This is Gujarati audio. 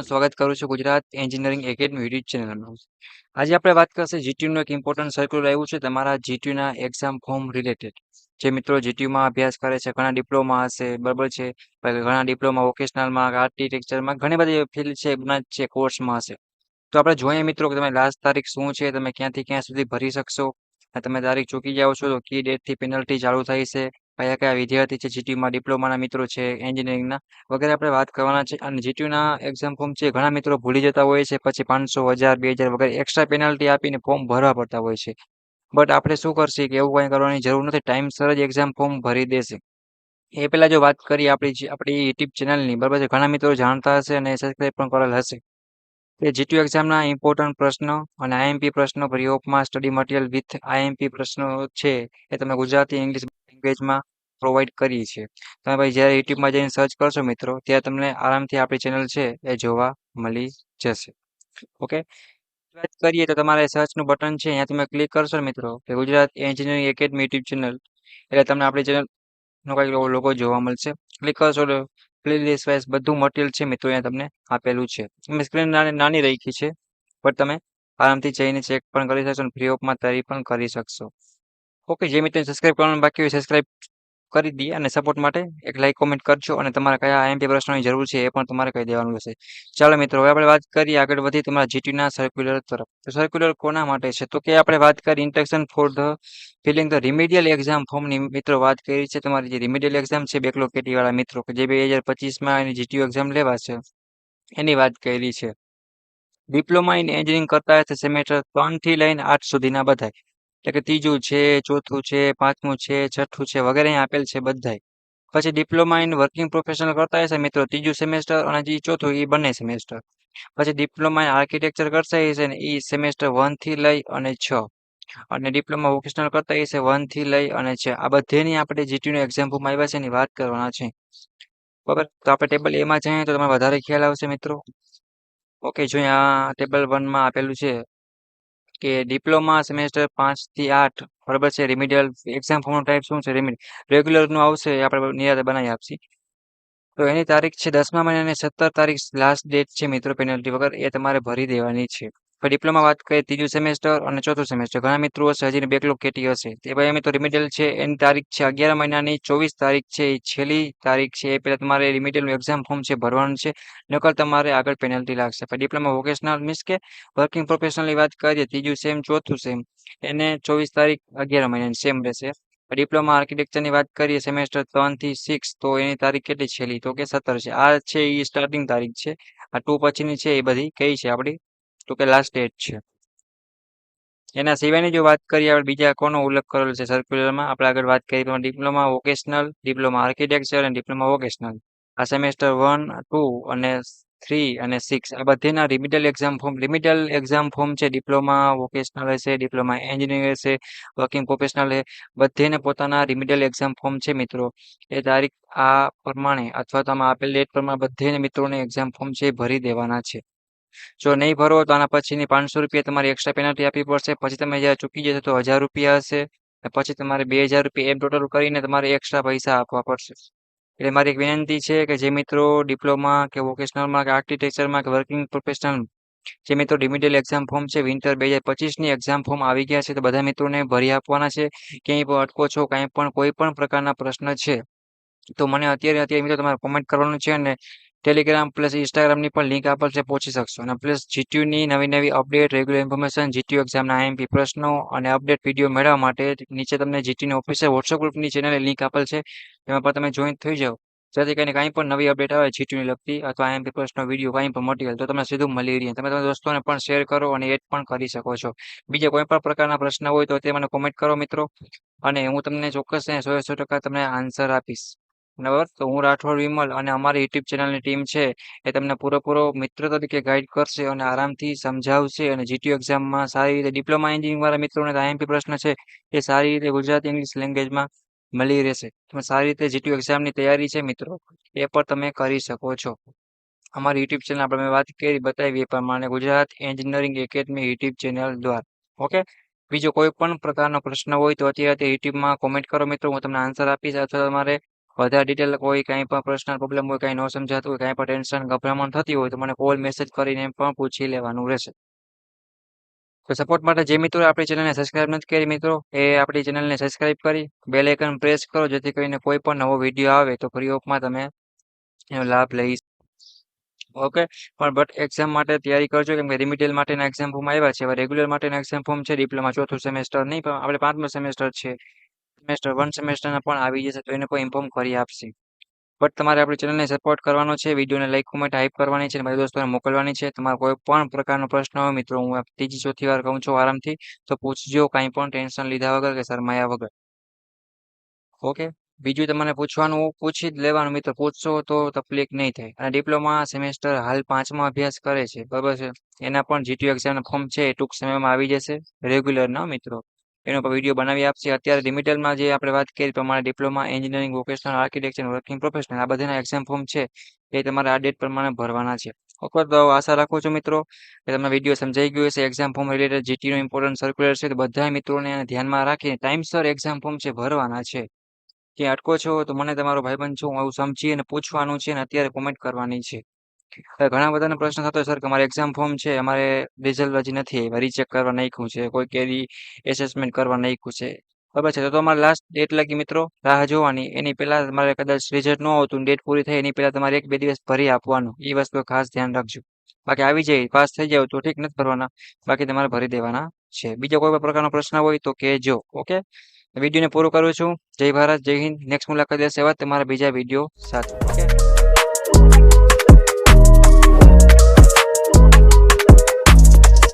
તમારું સ્વાગત કરું છું ગુજરાત એન્જિનિયરિંગ એકેડમી યુટ્યુબ ચેનલમાં આજે આપણે વાત કરશે જીટીયુનું એક ઇમ્પોર્ટન્ટ સર્ક્યુલર આવ્યું છે તમારા જીટીયુના એક્ઝામ ફોર્મ રિલેટેડ જે મિત્રો જીટીયુમાં અભ્યાસ કરે છે, ઘણા ડિપ્લોમા હશે, બરાબર છે. ઘણા ડિપ્લોમા વોકેશનલમાં આર્કિટેક્ચરમાં ઘણી બધી ફિલ્ડ છે ઘણા છે કોર્સમાં હશે. તો આપણે જોઈએ મિત્રો કે તમે લાસ્ટ તારીખ શું છે, તમે ક્યાંથી ક્યાં સુધી ભરી શકશો? તમે તારીખ ચૂકી જાઓ છો તો કી ડેટથી પેનલ્ટી ચાલુ થાય છે. કયા કયા વિદ્યાર્થી છે જીટીયુમાં ડિપ્લોમાના મિત્રો છે એન્જિનિયરિંગના વગેરે આપણે વાત કરવાના છે. અને જીટીયુના એક્ઝામ ફોર્મ છે, ઘણા મિત્રો ભૂલી જતા હોય છે, પછી પાંચસો, હજાર, બે હજાર વગેરે એક્સ્ટ્રા પેનલ્ટી આપીને ફોર્મ ભરવા પડતા હોય છે. બટ આપણે શું કરશે કે એવું કંઈ કરવાની જરૂર નથી ટાઈમસર જ એક્ઝામ ફોર્મ ભરી દેશે. એ પહેલાં જો વાત કરીએ આપણી આપણી યુટ્યુબ ચેનલની બરાબર છે? ઘણા મિત્રો જાણતા હશે અને સબસ્ક્રાઈબ પણ કરેલ હશે. એ જીટીયુ એક્ઝામના ઇમ્પોર્ટન્ટ પ્રશ્નો અને આઈએમપી પ્રશ્નો free study material with IMP પ્રશ્નો છે એ તમે ગુજરાતી ઇંગ્લિશ લેંગ્વેજમાં પ્રોવાઈડ કરીએ છીએ તમે ભાઈ જ્યારે યુટ્યુબમાં જઈને સર્ચ કરશો મિત્રો ત્યારે તમને આરામથી આપણી ચેનલ છે એ જોવા મળી જશે. ઓકે વાત કરીએ તો તમારે સર્ચનું બટન છે, અહીંયા તમે ક્લિક કરશો મિત્રો કે Gujarat engineering academy YouTube channel એટલે તમને આપણી ચેનલનો કંઈક લોકો જોવા મળશે. ક્લિક કરશો પ્લેલિસ્ટ વાઇઝ બધું મટીરિયલ છે મિત્રો અહીંયા તમને આપેલું છે. મેં સ્ક્રીન નાની રાખી છે, પણ તમે આરામથી જઈને ચેક પણ કરી શકશો અને ફ્રી ઓફમાં તરી પણ કરી શકશો. ઓકે જે મિત્રો સબસ્ક્રાઈબ કરવાનું બાકી હોય સબસ્ક્રાઈબ કરી દઈએ અને સપોર્ટ માટે એક લાઈક કોમેન્ટ કરજો અને તમારે કયા આઈએમપી પ્રશ્નોની જરૂર છે એ પણ તમારે કહી દેવાનું હશે ચાલો મિત્રો, હવે આપણે વાત કરીએ આગળ વધી તમારા જીટીના સર્ક્યુલર તરફ. તો સર્ક્યુલર કોના માટે છે? તો કે આપણે વાત કરી interaction for the filling the remedial exam ફોર્મની મિત્રો, વાત કરી છે તમારી જે રિમેડિયલ એક્ઝામ છે બેકલો કેટીવાળા મિત્રો, કે જે બે હજાર પચીસમાં એની જીટીયુ એક્ઝામ લેવાશે. એની વાત કરી છે. ડિપ્લોમા ઇન એન્જિનિયરિંગ કરતા હશે સેમેસ્ટર ત્રણથી લઈને આઠ સુધીના બધાય. એટલે કે ત્રીજું છે, ચોથું છે, પાંચમું છે, છઠ્ઠું છે વગેરે અહીં આપેલ છે બધાય. પછી ડિપ્લોમા ઇન વર્કિંગ પ્રોફેશનલ કરતા હશે મિત્રો, ત્રીજું સેમેસ્ટર અને જે ચોથું એ બંને સેમેસ્ટર પછી ડિપ્લોમા ઇન આર્કિટેક્ચર કરતા હશે ને એ સેમેસ્ટર વનથી લઈ અને છ. અને ડિપ્લોમા વોકેશનલ કરતા હશે વનથી લઈ અને છે. આ બધેની આપણે જીટીયુની એક્ઝામ આવ્યા છે એની વાત કરવાના છે. બરાબર? તો આપણે ટેબલ એમાં જઈએ તો તમને વધારે ખ્યાલ આવશે મિત્રો. ઓકે જો આ ટેબલ વનમાં આપેલું છે કે ડિપ્લોમા સેમેસ્ટર પાંચથી આઠ, બરાબર છે? રિમિડિયલ એક્ઝામ ફોર્મનો ટાઈપ શું છે? રેગ્યુલરનું આવશે આપણે નિરાતે બનાવી આપશી. તો એની તારીખ છે દસમા મહિનાની સત્તર તારીખ લાસ્ટ ડેટ છે મિત્રો પેનલ્ટી વગર, એ તમારે ભરી દેવાની છે. ડિપ્લોમા વાત કરીએ ત્રીજું સેમેસ્ટર અને ચોથું સેમેસ્ટર ઘણા મિત્રો હશે હજી બેકલોગ કેટી હશે. તે ભાઈ તો રિમિડિયલ છે, એની તારીખ છે અગિયાર મહિનાની, ચોવીસ તારીખ છે, એ છેલ્લી તારીખ છે, એ પહેલાં તમારે રિમિડિયલનું એક્ઝામ ફોર્મ છે, ભરવાનું છે, નકર તમારે આગળ પેનલ્ટી લાગશે. પણ ડિપ્લોમા વોકેશનલ મીન્સ કે વર્કિંગ પ્રોફેશનલની વાત કરીએ, ત્રીજું સેમ ચોથું સેમ એને ચોવીસ તારીખ અગિયાર મહિનાની સેમ રહેશે. ડિપ્લોમા આર્કિટેક્ચરની વાત કરીએ સેમેસ્ટર ત્રણથી સિક્સ તો એની તારીખ કેટલી? છેલ્લી. તો કે સત્તર છે. આ છે એ સ્ટાર્ટિંગ તારીખ છે. આ ટુ પછીની છે, એ બધી કઈ છે આપણી? તો કે લાસ્ટ ડેટ છે. એના સિવાયની જો વાત કરીએ, આપણે બીજા કોનો ઉલ્લેખ કરેલો છે સર્ક્યુલરમાં આપણે આગળ વાત કરીએ તો ડિપ્લોમા વોકેશનલ ડિપ્લોમા આર્કિટેક્ચર અને ડિપ્લોમા વોકેશનલ આ સેમેસ્ટર વન ટુ અને થ્રી અને સિક્સ આ બધીના remedial exam form remedial exam form છે ડિપ્લોમા વોકેશનલ હશે ડિપ્લોમા એન્જિનિયર હશે વર્કિંગ પ્રોફેશનલ હે બધેને પોતાના રિમિટલ એક્ઝામ ફોર્મ છે મિત્રો. એ તારીખ આ પ્રમાણે અથવા તો આપેલ ડેટ પ્રમાણે બધેને મિત્રોને એક્ઝામ ફોર્મ છે ભરી દેવાના છે. જો નહીં ભરો તો આના પછીની પાંચસો રૂપિયા તમારી એક્સ્ટ્રા પેનલ્ટી આપવી પડશે. પછી તમે જ્યારે ચૂકી જશો તો હજાર રૂપિયા હશે. પછી તમારે બે હજાર રૂપિયા એમ ટોટલ કરીને તમારે એક્સ્ટ્રા પૈસા આપવા પડશે. એટલે મારી એક વિનંતી છે કે જે મિત્રો ડિપ્લોમા કે વોકેશનલમાં કે આર્કિટેક્ચરમાં કે વર્કિંગ પ્રોફેશનલ જે મિત્રો ડિમિટેલ એક્ઝામ ફોર્મ છે વિન્ટર બે હજાર પચીસની એક્ઝામ ફોર્મ આવી ગયા છે, તો બધા મિત્રોને ભરી આપવાના છે. ક્યાંય પણ અટકો છો, કાંઈ પણ કોઈ પણ પ્રકારના પ્રશ્ન છે, તો મને અત્યારે અત્યારે મિત્રો તમારે કોમેન્ટ કરવાનું છે અને ટેલિગ્રામ પ્લસ ઇન્સ્ટાગ્રામની પણ લિંક આપેલ છે પહોંચી શકશો. અને પ્લસ જીટીયુની નવી નવી અપડેટ રેગ્યુલર ઇન્ફોર્મેશન જીટીયુ એક્ઝામના આઈએમપી પ્રશ્નો અને અપડેટ વીડિયો મેળવવા માટે નીચે તમને જીટીયુની ઓફિસે વોટ્સઅપ ગ્રુપની ચેનલની લિંક આપેલ છે. એમાં પણ તમે જોઈન થઈ જાઓ. જેથી કરીને કાંઈ પણ નવી અપડેટ આવે જીટીયુની લગતી અથવા આઈએમપી પ્રશ્નો વીડિયો કાંઈ પણ મટીરિયલ તો તમને સીધું મળી રહીએ તમે તમારા દોસ્તોને પણ શેર કરો અને એડ પણ કરી શકો છો. બીજા કોઈ પણ પ્રકારના પ્રશ્ન હોય તો તે મને કોમેન્ટ કરો મિત્રો. અને હું તમને ચોક્કસ સો સો ટકા તમને આન્સર આપીશ. બરાબર તો હું રાઠોડ વિમલ અને અમારી યુટ્યુબ ચેનલની ટીમ છે એ તમને પૂરેપૂરો મિત્ર તરીકે ગાઈડ કરશે અને આરામથી સમજાવશે અને જીટીયુ એક્ઝામમાં સારી રીતે ડિપ્લોમા એન્જિનિયરિંગવાળા મિત્રોને આઈએમપી પ્રશ્ન છે એ સારી રીતે ગુજરાતી ઇંગ્લિશ લેંગ્વેજમાં મળી રહેશે. તમે સારી રીતે જીટીયુ એક્ઝામની તૈયારી છે મિત્રો એ પણ તમે કરી શકો છો. અમારી યુટ્યુબ ચેનલ આપણે મેં વાત કરી બતાવી એ પ્રમાણે Gujarat engineering academy YouTube channel દ્વારા. ઓકે? બીજો કોઈ પણ પ્રકારનો પ્રશ્ન હોય તો અત્યારે યુટ્યુબમાં કોમેન્ટ કરો મિત્રો, હું તમને આન્સર આપીશ અથવા તમારે વધારે ડિટેલ કોઈ કંઈ પણ પર્સનલ પ્રોબ્લેમ હોય, કંઈ ન સમજાતું હોય, કંઈ પણ ટેન્શન ગભરામણ થતી હોય, તો મને કોલ મેસેજ કરીને પણ પૂછી લેવાનું રહેશે. તો સપોર્ટ માટે જે મિત્રો આપણી ચેનલને સબસ્ક્રાઇબ નથી કરી મિત્રો, એ આપણી ચેનલને સબસ્ક્રાઇબ કરી બેલ આઇકન પ્રેસ કરો, જેથી કરીને કોઈ પણ નવો વીડિયો આવે તો ફ્રી ઓફમાં તમે એનો લાભ લઈ ઓકે પણ બટ એક્ઝામ માટે તૈયારી કરજો, કેમ કે રિમિડિયલ માટેના એક્ઝામ ફોર્મ આવ્યા છે, હવે રેગ્યુલર માટેના એક્ઝામ ફોર્મ છે ડિપ્લોમા ચોથું સેમેસ્ટર નહીં, પણ આપણે પાંચમું સેમેસ્ટર છે. સેમેસ્ટર, વન સેમેસ્ટરના પણ આવી જશે તો એને પણ ઇન્ફોર્મ કરી આપશે. બટ તમારે આપણી ચેનલને સપોર્ટ કરવાનો છે, વિડીયોને લાઈક કોમેન્ટ હાઈપ કરવાની છે અને મારા દોસ્તોને મોકલવાની છે, તમારો કોઈ પણ પ્રકારનો પ્રશ્ન હોય મિત્રો, હું ત્રીજી, ચોથી વાર કહું છું આરામથી, તો પૂછજો, કાંઈ પણ ટેન્શન લીધા વગર કે શરમાયા વગર. ઓકે બીજું તમને પૂછવાનું, પૂછી જ લેવાનું મિત્રો, પૂછશો તો તકલીફ નહીં થાય. અને ડિપ્લોમા સેમેસ્ટર હાલ પાંચમા અભ્યાસ કરે છે, બરાબર છે? એના પણ જીટીયુ એક્ઝામના ફોર્મ છે, એ ટૂંક સમયમાં આવી જશે રેગ્યુલર ના મિત્રો. એનો વીડિયો બનાવી આપશે. અત્યારે લિમિટેડમાં જે આપણે વાત કરી પ્રમાણે diploma engineering vocational architecture working professional આ બધાના એક્ઝામ ફોર્મ છે. એ તમારે આ ડેટ પ્રમાણે ભરવાના છે. ઓકે તો આશા રાખું છું મિત્રો કે તમને વીડિયો સમજાઈ ગયો હશે. એક્ઝામ ફોર્મ રિલેટેડ જીટીનો ઇમ્પોર્ટન્ટ સર્ક્યુલર છે. તો બધા મિત્રોને ધ્યાનમાં રાખીને ટાઈમસર એક્ઝામ ફોર્મ છે ભરવાના છે. કે અટકો છો? તો મને તમારો ભાઈબંધ છું. હું સમજી અને પૂછવાનું છે અને અત્યારે કોમેન્ટ કરવાની છે. ઘણા બધાનો પ્રશ્ન થતો સર, કે અમારે એક્ઝામ ફોર્મ છે, અમારે રિઝલ્ટ હજી નથી રીચેક કરવા નાખ્યું છે, કોઈ કેરી એસેસમેન્ટ કરવા નાખ્યું છે. બરાબર છે, તો તમારે લાસ્ટ ડેટ લગી મિત્રો, રાહ જોવાની. એની પહેલા તમારે કદાચ રિઝલ્ટ ન આવતું ડેટ પૂરી થાય એની પહેલાં તમારે એક બે દિવસ ભરી આપવાનું. એ વસ્તુ ખાસ ધ્યાન રાખજો. બાકી આવી જાય, પાસ થઈ જાવ તો ઠીક, નથી ભરવાના. બાકી તમારે ભરી દેવાના છે. બીજો કોઈ પણ પ્રકારનો પ્રશ્ન હોય, તો કહેજો, ઓકે? વિડીયોને પૂરો કરું છું. જય ભારત, જય હિન્દ. નેક્સ્ટ મુલાકાત લેશે એવા તમારા બીજા વીડિયો સાથે. ઓકે